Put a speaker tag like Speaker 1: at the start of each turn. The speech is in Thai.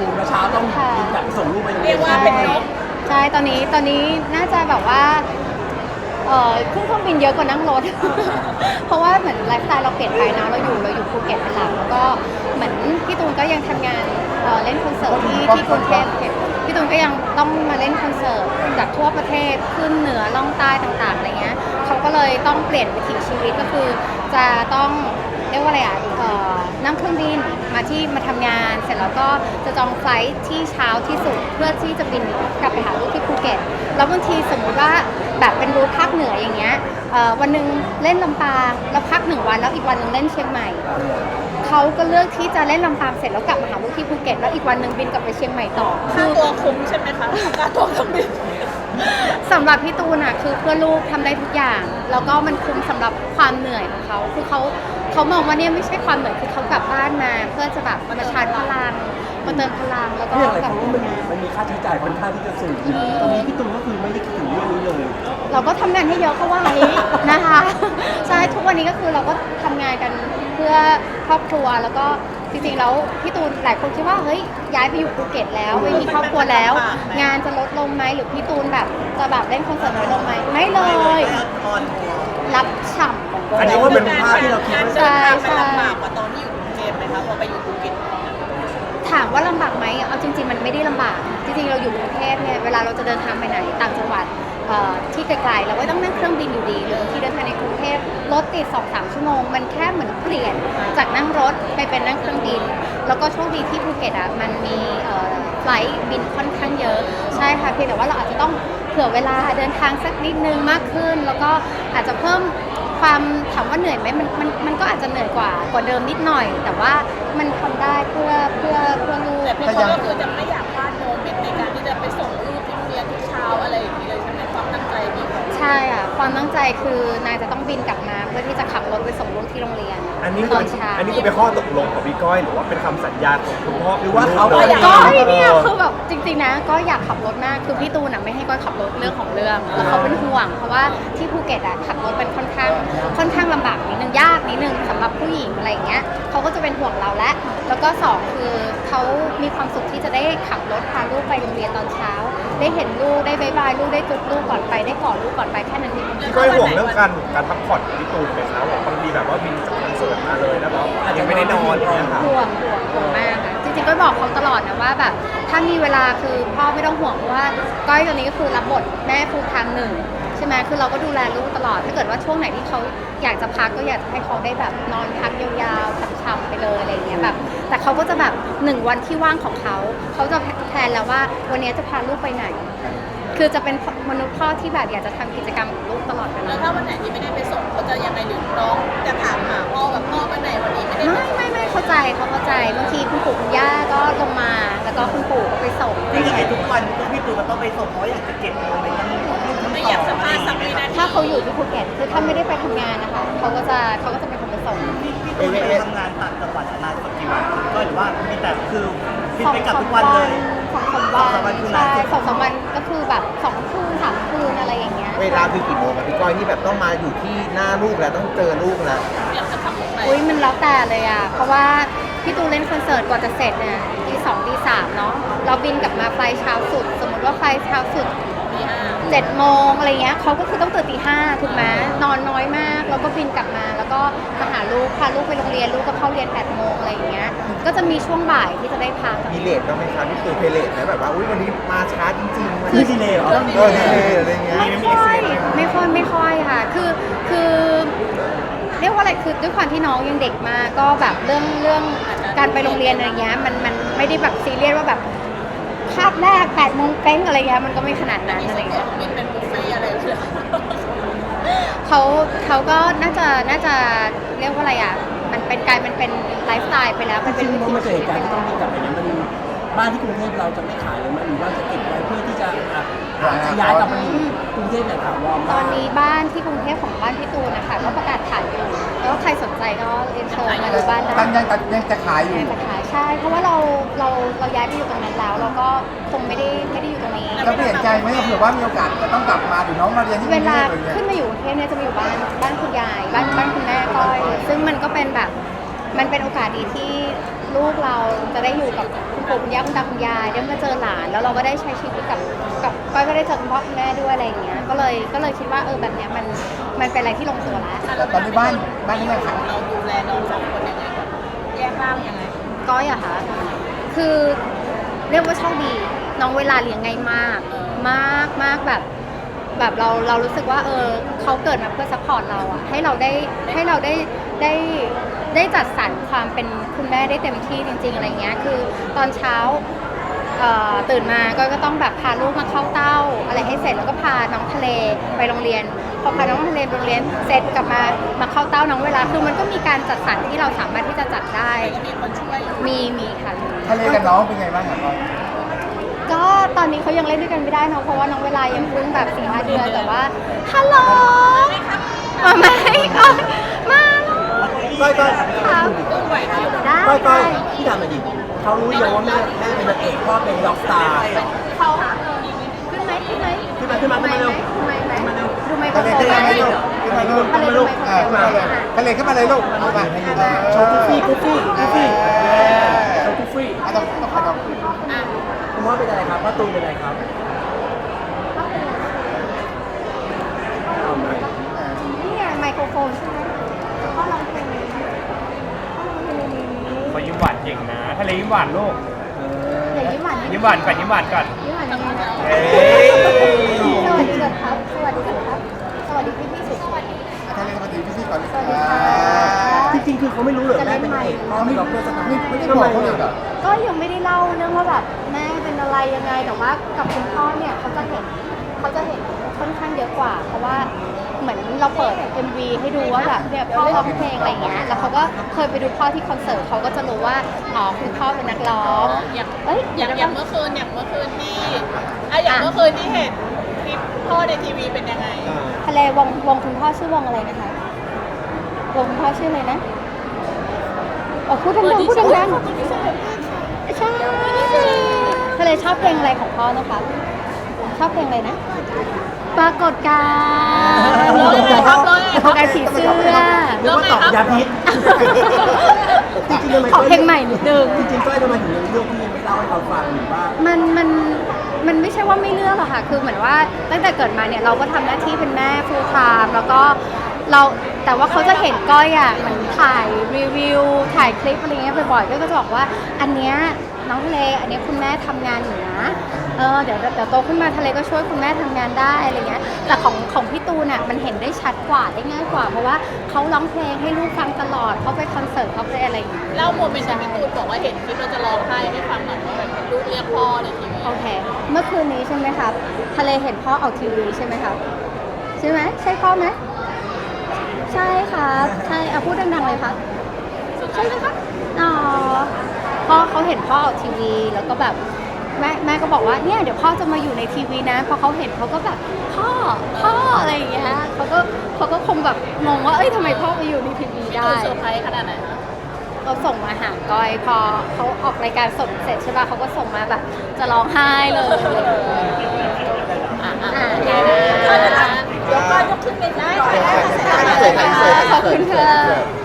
Speaker 1: โมงเช้าต้อง
Speaker 2: ค่ะ
Speaker 1: บินกลับไปส่งลูกไปโรง
Speaker 3: เรี
Speaker 1: เรี
Speaker 3: ย
Speaker 1: ย
Speaker 3: ก
Speaker 1: น
Speaker 3: ว่าเป็นนก
Speaker 2: ใช่ ตอนนี้ตอนนี้น่าจะแบบว่าเอ่อขึ้นเครื่องบินเยอะกว่านั่งรถ เพราะว่าเหมือนไลฟ์สไตล์เราเปลี่ยนไปเนาะเราอยู่เราอยู่ภูเก็ตเป็นหลักแล้วก็เหมือนพี่ตูนก็ยังทำงานเอ่อเล่นคอนเสิร์ตที่ที่กรุงเทพพี่ตูนก็ยังต้องมาเล่นคอนเสิร์ตจากทั่วประเทศขึ้นเหนือล่องใต้ต่างๆอะไรเงี้ยเขาก็เลยต้องเปลี่ยนวิถีชีวิตก็คือ จะต้องเรียกว่าอะไรอะเอ่อ นั่งเครื่องบินมาที่มาทำงาน เสร็จแล้วก็จะจองไฟลท์ที่เช้าที่สุดเพื่อที่จะบินกลับไปหาลูกที่ภูเก็ตแล้วบางทีสมมุติว่าแบบเป็นรูทภาคเหนืออย่างเงี้ยเอ่อวันหนึ่งเล่นลำปางแล้วพักหนึ่งวันแล้วอีกวันหนึ่งเล่นเชียงใหม่เขาก็เลือกที่จะเล่นลำปางเสร็จแล้วกลับมาหาลูกที่ภูเก็ตแล้วอีกวันหนึ่งบินกลับไปเชียงใหม่ต่อ
Speaker 3: ค่าตัวคุ้มใช่ไหมคะค่าตัวเครื่องบิน
Speaker 2: สำหรับพี่ตูนอะคือเพื่อลูกทำได้ทุกอย่าง แล้วก็มันคุ้มสำหรับความเหนื่อยของเขาคือเขา เขามองว่าเนี่ยไม่ใช่ความเหนื่อยคือเขากลับบ้านมา เพื่อจะแบบมาชาร์จพลังมาเติมพลังแล้วก็
Speaker 1: เรื่องอะไร
Speaker 2: กลับ
Speaker 1: เพราะ
Speaker 2: มา
Speaker 1: ว่ามัน
Speaker 2: ทำงาน
Speaker 1: มันมีค่าใช้จ่ายค่อนข้างที่จะสูงตอนนี้พี่ตูนก็คือไม่ได้คิดถึงเรื่องนี้เลย
Speaker 2: เราก็ทำงานให้เยอะเข้าไว้นะคะ ใช่ทุกวันนี้ก็คือเราก็ทำงานกันเพื่อครอบครัวแล้วก็จริงๆแล้วพี่ตูนหลายคนคิดว่าเฮ้ยย้ายไปอยู่ภูเก็ตแล้วไม่มีครอบครัวแล้ว งานจะลดลงไหมหรือพี่ตูนแบบจะแบบเล่นคอนเสิร์ตน้อยลงไหมไม่เลย รับฉ่ำเหมื อนเดิม
Speaker 1: อันนี้ว่าเป็นภาพที่เราคิด
Speaker 3: การ
Speaker 1: ว่า
Speaker 3: เดินทาง
Speaker 2: ใช่
Speaker 3: มันลำบากกว่าตอนที่อยู่กรุงเทพไหมคะพอไปอยู่ภูเก็ต
Speaker 2: ถามว่าลำบากไหมเอาจริง ๆ มันไม่ได้ลำบาก จริง ๆ เราอยู่กรุงเทพเนี่ย เวลาเราจะเดินทางไปไหน ต่างจังหวัดเอ่อที่ไกลๆ เราก็ต้องนั่งเครื่องบินอยู่ดี หรือบางที่เดินทางในกรุงเทพรถติดสองสามชั่วโมง มันแค่เหมือนเปลี่ยนจากนั่งรถไปเป็นนั่งเครื่องบิน แล้วก็โชคดีที่ภูเก็ตอะ มันมีเอ่อไฟลท์บินค่อนข้างเยอะ ใช่ค่ะ เพียงแต่ว่าเราอาจจะต้องเผื่อเวลาเดินทางสักนิดนึงมากขึ้น แล้วก็อาจจะเพิ่ม ความถามว่าเหนื่อยไหมมันมันมันก็อาจจะเหนื่อยกว่ากว่าเดิมนิดหน่อย แต่ว่ามันทำได้เพื่อเพื่อเพื่อลูก
Speaker 3: แต่พี่เขาก็คือจะไม่อยากพลาดโมเมนต์ในการที่จะไปส่งลูกที่โรงเรียนทุกเช้าอะไรอย่างนี้เลยใช่ไหมความตั้งใจพี่เขา
Speaker 2: ใช่อะความตั้งใจคือนายจะต้องบินกลับมาเพื่อที่จะขับรถไปส่งลูกที่โรงเรียน
Speaker 4: อันนี้
Speaker 2: ต
Speaker 4: คือ
Speaker 2: อนเช้า
Speaker 4: อันนี้คือเป็นข้อตกลงของพี่ก้อยหรือว่าเป็นคำสัญญาของคุณพ่อ
Speaker 1: หรือว่าเขา
Speaker 4: ล
Speaker 1: อยาก
Speaker 2: ก้อยเนี่ยคือแบบจริงๆนะก็อยากขับรถมากคือพี่ตูนอะไม่ให้ก้อยขับรถเรื่องของเรื่องแล้วเขาเป็นห่วง เพราะว่าที่ภูเก็ตอะขับรถเป็นค่อนข้าง ค่อนข้างลำบากนิดนึงยากนิดนึงสำหรับผู้หญิงอะไรอย่างเงี้ยเขาก็จะเป็นห่วงเราและแล้วก็สองคือเขามีความสุขที่จะได้ขับรถพาลูกไปโรงเรียนตอนเช้า ได้เห็นลูกได้บายบายลูกได้จุดลูกก่อนไปได้กอดลูกก่อนไปแค่นั้นเอง
Speaker 4: พี่ก้อยห่วงเรื่องการการพักผ่อนของพี่ตูนไหมครับว่าบางทีแบบว่าบินจากคอนเสิร์ตมาเลยแล้วแบบอาจจะไม่ได้นอนอย่างเงี้ยค่ะ
Speaker 2: ห่วงห่วงห่วงมากค่ะจริงๆก็บอกเขาตลอดนะว่าแบบถ้ามีเวลาคือพ่อไม่ต้องห่วงเพราะว่าก้อยตอนนี้ก็คือรับบทแม่ฟูลไทม์หนึ่งใช่ไหมคือเราก็ดูแลลูกตลอด ถ้าเกิดว่าช่วงไหนที่เขาอยากจะพักก็อยากให้เขาได้แบบนอนพักยาวๆช้ำๆไปเลยอะไรอย่างเงี้ยแบบ แต่เขาก็จะแบบหนึ่งวันที่ว่างของเขา เขาจะแพลนแล้วว่าวันนี้จะพาลูกไปไหน คือจะเป็นมนุษย์พ่อที่แบบอยากจะทำกิจกรรมกับลูกตลอดเว
Speaker 3: แล้
Speaker 2: ลา
Speaker 3: วถ้าวันไหนที่ไม่ได้ไปส่งเขาจะยังไงหรือน้องจะถามหาพ่อแบบพ่อวันไหนวันนี้ไม่ได้
Speaker 2: ไม่ไม่ไม่เข้าใจเขาเข้าใจบางทีคุณปู่คุณย่าก็ลงมาแล้วก็คุณปู่ก็ไปส่ง
Speaker 5: นี่ยังไงทุกวันก็พี่ตูนก็ต้องไปส่งเพราะอยากจะเก็บโมเมนต์นั้นของลูกทั้ง
Speaker 3: ไม่
Speaker 5: ส
Speaker 3: อยา
Speaker 5: อกง
Speaker 3: สัม
Speaker 5: อะไร
Speaker 3: ภา
Speaker 5: อ
Speaker 3: ษณ์
Speaker 5: ย่าง
Speaker 3: สัก
Speaker 5: เงี้ย
Speaker 3: วินาที
Speaker 2: ถ้าเขาอยู่ที่ภูเก็ตคือถ้าไม่ได้ไปทำงานนะคะเขาก็จะเขาก็จะเป็นคนไปส่ง
Speaker 5: พี่ตูนไปทำงานต่างจังหวัดนานสักกี่วันก็หรือว่ามีแต่คือบินไปกลับทุกวันเลย
Speaker 2: สองสาม
Speaker 5: สองสามวั
Speaker 2: วัน
Speaker 5: นคือ
Speaker 2: ใช่
Speaker 5: นานสุด
Speaker 2: สองสามวันก็คือแบบสองคืนสามคืนอะไรอย่างเงี้ย
Speaker 6: เวลาคือกี่โมงอะพี่ก้อยที่แบบต้องมาอยู่ที่หน้าลูกแล้วต้องเจอลูกแล้ว
Speaker 3: อยากจะทำอะไร
Speaker 2: อุ้ยมันแล้วแต่เลยอะ เพราะว่าพี่ตูนเล่นคอนเสิร์ตกว่าจะเสร็จเนี่ยตีสองตีสามเนาะเราบินกลับมาไฟล์เช้าสุด สมมติว่าไฟล์เช้าสุด
Speaker 3: มีห้า
Speaker 2: เจ็ดโมงอะไรเงี้ยเขาก็คือต้องตื่นตีห้าถูกไหมนอนน้อยมาก แล้วก็บินกลับมา แล้วก็มาหาลูกพาลูกไปโรงเรียนลูกก็เข้าเรียนแปดโมงอะไรอย่างเงี้ยก็จะมีช่วงบ่ายที่จะได้พัก
Speaker 6: มีเลทบ้างไหมคะพี่ตูนเพลเลทไหมแบบว่าอุ้ยวันนี้มาช้าจริงๆวัน
Speaker 1: คือ
Speaker 6: นี้
Speaker 1: ดีเลยเหรอ
Speaker 6: เออดีเลยอะไรเงี้ย
Speaker 2: ไม่ค่อยไม่ค่อยไม่ค่อยค่ะ คือคือเรียกว่าอะไรคือด้วยความที่น้องยังเด็กมากก็แบบเรื่องเรื่องการไปโรงเรียนอะไรเงี้ยมันมันไม่ได้แบบซีเรียสว่าแบบ คาบแรกแปดโมงเป้งอะไรเงี้ยมันก็ไม่ขนาดนั้น
Speaker 3: มี
Speaker 2: อะไร
Speaker 3: ส่วน
Speaker 2: เงี้ย
Speaker 3: ของบินเป็นบุฟเฟ่ต์อะไรเลย
Speaker 2: เขาเขาก็น่าจะน่าจะเรียกว่าอะไรอะ มันเป็นกลายมันเป็นไลฟ์สไตล์ไปแล้วมัน
Speaker 1: จ
Speaker 2: เป็
Speaker 1: ริ
Speaker 2: น
Speaker 1: ง
Speaker 2: วิ
Speaker 1: ๆพอ
Speaker 2: ถี
Speaker 1: มาเจอ
Speaker 2: ชี
Speaker 1: เห
Speaker 2: วิต
Speaker 1: ตุการ
Speaker 2: ไป
Speaker 1: ณ์ที่
Speaker 2: แล้
Speaker 1: ต้อง
Speaker 2: ว
Speaker 1: บินกลับไปเนี่ยมันบ้านที่กรุงเทพเราจะไม่ขายเลยมั้ยหรือว่าจะเก็บไว้เพื่อที่จะอะย้ายกลับมาอยู่กรุงเทพอย่างถาวร
Speaker 2: ตอนนี้บ้านที่กรุงเทพของบ้านพี่ตูนนะคะก็ประกาศขายอยู่ แล้วใครสนใจก็เรียนเชิญมาดูบ้านได้
Speaker 6: ตั้งยังยังจะขายอยู่
Speaker 2: ยังจะขายใช่ เพราะว่าเราเราเราย้ายไปอยู่ตรงนั้นแล้ว เราก็คงไม่ได้ไม่ได้อยู่ตรงนี้
Speaker 6: จะเปลี่ยนใจไหมเผื่อว่ามีโอกาสจะต้องกลับมาหรือน้องมาเรียนที่ก
Speaker 2: เว
Speaker 6: รุงเท
Speaker 2: ลา
Speaker 6: พอะไรเงี้ย
Speaker 2: ขึ้นมาอยู่กรุงเทพเนี่ยจะมาอยู่บ้านบ้านคุณยายบ้านบ้านคุณแม่ก้อย ซึ่งมันก็เป็นแบบ มันเป็นโอกาสดีที่ลูกเราจะได้อยู่กับคุณปู่คุณย่าคุณตาคุณยายได้มาเจอหลาน แล้วเราก็ได้ใช้ชีวิตกับกับก้อยก็ได้เจอคุณพ่อคุณแม่ด้วยอะไรอย่างเงี้ยก็เลยก็เลยคิดว่าเออแบบเนี้ยมันมันเป็นอะไรที่ลงตัวแล้ว
Speaker 6: แต่ตอนนี้บ้านบ้านนี่มันขาย
Speaker 3: เราดูแลน้องสองคนยังไงแบบแยกร่างยังไง
Speaker 2: ก้อยอะค่ะคือเรียกว่าโชคดี น้องเวลาเลี้ยงง่ายมาก มากมากแบบ แบบเราเรารู้สึกว่าเออเขาเกิดมาเพื่อซัพพอร์ตเราอะให้เราได้ให้เราได้ได้ได้จัดสรรความเป็นคุณแม่ได้เต็มที่จริง ๆอะไรเงี้ยคือตอนเช้าเอ่อตื่นมาก็ก็ต้องแบบพาลูกมาเข้าเต้า อะไรให้เสร็จแล้วก็พาน้องทะเลไปโรงเรียน พอพาน้องทะเลไปโรงเรียนเสร็จกลับมามาเข้าเต้าน้องเวลาคือมันก็มีการจัดสรรที่เราสามารถที่จะจัดได้
Speaker 3: มีคนช่วยอยู่
Speaker 2: มีมีค่ะมี
Speaker 6: ทะเลกับน้องเป็นไงบ้างครับ
Speaker 2: ก็ตอนนี้เขายังเล่นด้วยกันไม่ได้เนอะเพราะว่าน้องเวลายังเพิ่งแบบสี่ห้าเดือนแต่ว่าฮัลโหลมาไหมเอามา
Speaker 1: ก้อยก้อย
Speaker 2: ครับ
Speaker 3: ตู้ไหวไหม
Speaker 2: ได้
Speaker 1: ก้อยก้
Speaker 2: ได้
Speaker 1: อยพี่ถามหน่อยดิเขารู้ยังว่าแม่แม่เป็นนางเอกพ่อเป็นร็อกสตาร์
Speaker 2: เขาขึ้นไหมขึ้นไหม
Speaker 1: ขึ้นมาขึ้นมาขึ้นมาเร็ว
Speaker 2: ขึ้นไหมไหมดูไมโคร
Speaker 6: ทะเล
Speaker 2: โฟน
Speaker 6: ขึ้น
Speaker 2: ไหม
Speaker 6: มาเลยลูกขึ้นมาลูก
Speaker 2: ทะเลดูไมโครโฟน
Speaker 6: เออขึ้นมาเลยทะเลขึ้นมาเลยลูกเอาไป
Speaker 1: โชว์กูฟี่กูฟี่กูฟี่ ตูนเป็นอะไรครับเอาไหม
Speaker 2: นี่ไงไมโครโฟนใช่ไหมพ่อร้องเพลงนี้พ่อร้องเพลงนี้
Speaker 4: เขายิ้มหวานเก่งนะทะเลยิ้มหวานลูก
Speaker 2: เดี๋ยวยิ้มหวานนิด
Speaker 4: ยิ้มหวานก่อนยิ้มหวานก่อน
Speaker 2: ยิ้มหวานยังไงนะ
Speaker 4: เฮ้ย
Speaker 2: สวัสดีครับ สวัสดีครับ สวัสดีพี่พี่สุดสวัสดี
Speaker 6: ทะเลมาดีพี่ซี่ก่อน
Speaker 2: สวัสดีค่ะ
Speaker 1: จริงๆคือเขาไม่รู้เลยแม่เป็นนางเอกพ่อเป็นร็อกเกอร์สตาร์
Speaker 6: ไม่ได้บอกเขาเลยเหรอ
Speaker 2: ก็ยังไม่ได้เล่าเรื่องว่าแบบแม่เป็นอะไรยังไงแต่ว่ากับคุณพ่อเนี่ยเขาจะเห็นเขาจะเห็นค่อนข้างเยอะกว่า เพราะว่าเหมือนเราเปิด MV ให้ดูว่าแบบเนี่ยพ่อร้องเพลงอะไรอย่างเงี้ยแล้วเขาก็เคยไปดูพ่อที่คอนเสิร์ตเขาก็จะรู้ว่าอ๋อคุณพ่อเป็นนักร้อง
Speaker 3: อย่าง
Speaker 2: เอ้ย
Speaker 3: อย่าง
Speaker 2: เดี๋
Speaker 3: อย่าวง
Speaker 2: นะ
Speaker 3: เมื่อคืนอย่างเมื่อคืนที่อะอย่างเมื่อคืนที่เห็นคลิปพ่อในทีวีเป็นยังไง
Speaker 2: ทะเลวงวงคุณพ่อชื่อวงอะไรนะคะ วงคุณพ่อชื่ออะไรนะอ๋อพูดดังๆพูดดังๆใช่ทะเลชอบเพลงอะไรของพ่อนะคะ ชอบเพลงอะไรนะ ปรากฏการณ์
Speaker 3: ร้องยังไงครับร้องยังไง
Speaker 2: ปรากฏการณ์ผีเสื้อ
Speaker 1: เรียกว่าตอบยาพิษจริงๆทำไม
Speaker 2: ขอเพลงใหม่นิดนึง
Speaker 1: จริงๆก้อยทำไมถึงยังเลือกที่ยังไม่เล่าให้เราฟังหรือว่า
Speaker 2: มันมันมันไม่ใช่ว่าไม่เลือกอะค่ะ คือเหมือนว่าตั้งแต่เกิดมาเนี่ยเราก็ทำหน้าที่เป็นแม่ full time แล้วก็ เราแต่ว่าเขาจะเห็นก้อยอะเหมือนถ่ายรีวิว ถ่ายคลิปอะไรเงี้ยบ่อยๆก็จะบอกว่าอันเนี้ยน้องทะเลอันเนี้ยคุณแม่ทำงานอยู่นะเออเดี๋ยวเดี๋ยวโตขึ้นมาทะเลก็ช่วยคุณแม่ทำงานได้อะไรเงี้ยแต่ของของพี่ตูนอะมันเห็นได้ชัดกว่าได้ง่ายกว่า เพราะว่าเขาร้องเพลงให้ลูกฟังตลอดเขาไปคอนเสิร์ตเขาไปอะไรอย่างเงี้ย
Speaker 3: เล่าโมเมนต์ที่พี่ตูนบอกว่าเห็นคลิปเราจะร้องไห้ให้ฟังหน่อยว่าแบบลูกเรียกพ่อในทีวี
Speaker 2: โอเค เมื่อคืนนี้ใช่ไหมครับทะเลเห็นพ่อออกทีวีใช่ไหมครับใช่ไหมใช่พ่อไหมใช่ครับ ใช่เอาพูดดังๆเลยครับใช่ไหมครับอ๋อพ่อเขาเห็นพ่อออกทีวีแล้วก็แบบแม่แม่ก็บอกว่าเนี่ยเดี๋ยวพ่อจะมาอยู่ในทีวีนะพอเขาเห็นเขาก็แบบพ่อพ่ออะไรอย่างเงี้ยเขาก็เขาก็คงแบบงงว่าเอ้ยทำไมพ่อไปอยู่ในทีวี
Speaker 3: พี่
Speaker 2: ได้
Speaker 3: ตูนเซอร์ไพรส์ขนาดไหนคะ
Speaker 2: เขาส่งมาหาก้อยพอเขาออกรายการสดเสร็จใช่ป่ะเขาก็ส่งมาแบบ จะร้องไห้เลย
Speaker 3: อะอะ
Speaker 2: อ่า
Speaker 3: โอเค
Speaker 2: ได้
Speaker 3: นะเดี๋ยวก่อนยกขึ้นไปได้ค่ะ
Speaker 2: ขอบคุณค่ะ